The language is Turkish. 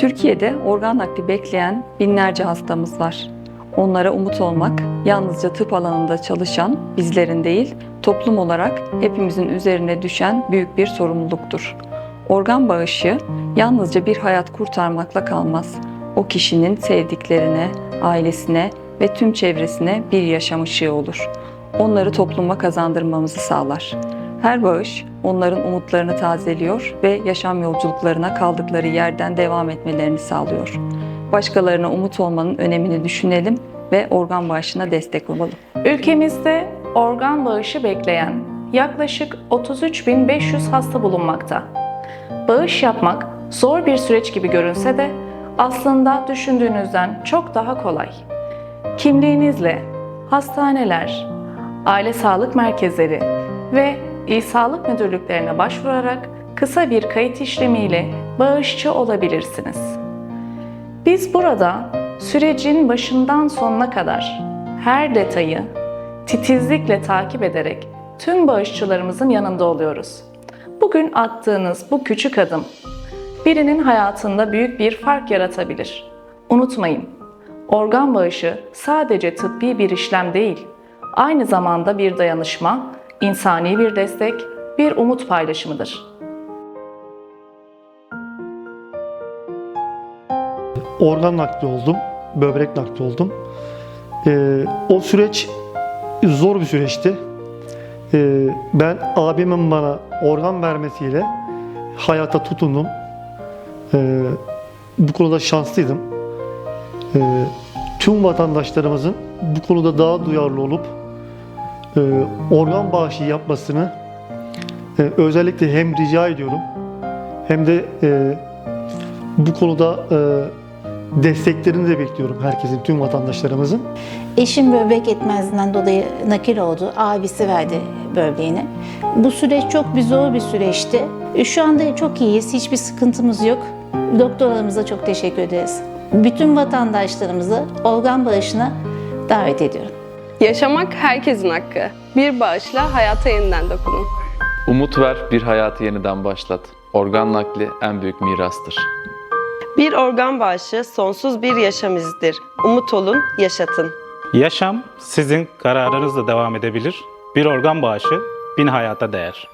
Türkiye'de organ nakli bekleyen binlerce hastamız var. Onlara umut olmak yalnızca tıp alanında çalışan bizlerin değil, toplum olarak hepimizin üzerine düşen büyük bir sorumluluktur. Organ bağışı yalnızca bir hayat kurtarmakla kalmaz. O kişinin sevdiklerine, ailesine ve tüm çevresine bir yaşam ışığı olur. Onları topluma kazandırmamızı sağlar. Her bağış onların umutlarını tazeliyor ve yaşam yolculuklarına kaldıkları yerden devam etmelerini sağlıyor. Başkalarına umut olmanın önemini düşünelim ve organ bağışına destek olalım. Ülkemizde organ bağışı bekleyen yaklaşık 33.500 hasta bulunmakta. Bağış yapmak zor bir süreç gibi görünse de aslında düşündüğünüzden çok daha kolay. Kimliğinizle hastaneler, aile sağlık merkezleri ve il sağlık müdürlüklerine başvurarak kısa bir kayıt işlemiyle bağışçı olabilirsiniz. Biz burada sürecin başından sonuna kadar her detayı titizlikle takip ederek tüm bağışçılarımızın yanında oluyoruz. Bugün attığınız bu küçük adım birinin hayatında büyük bir fark yaratabilir. Unutmayın, organ bağışı sadece tıbbi bir işlem değil, aynı zamanda bir dayanışma, insani bir destek, bir umut paylaşımıdır. organ nakli oldum, böbrek nakli oldum. Ee, o süreç zor bir süreçti. Ee, ben abimin bana organ vermesiyle hayata tutundum. Ee, bu konuda şanslıydım. Ee, tüm vatandaşlarımızın bu konuda daha duyarlı olup e, organ bağışı yapmasını e, özellikle hem rica ediyorum hem de e, bu konuda e, desteklerini de bekliyorum herkesin, tüm vatandaşlarımızın. Eşim böbrek yetmezliğinden dolayı nakil oldu. Abisi verdi böbreğini. Bu süreç çok bir zor bir süreçti. Şu anda çok iyiyiz. Hiçbir sıkıntımız yok. Doktorlarımıza çok teşekkür ederiz. Bütün vatandaşlarımızı organ bağışına davet ediyorum. Yaşamak herkesin hakkı. Bir bağışla hayata yeniden dokunun. Umut ver, bir hayatı yeniden başlat. Organ nakli en büyük mirastır. Bir organ bağışı sonsuz bir yaşam izidir. Umut olun, yaşatın. Yaşam sizin kararınızla devam edebilir. Bir organ bağışı bin hayata değer.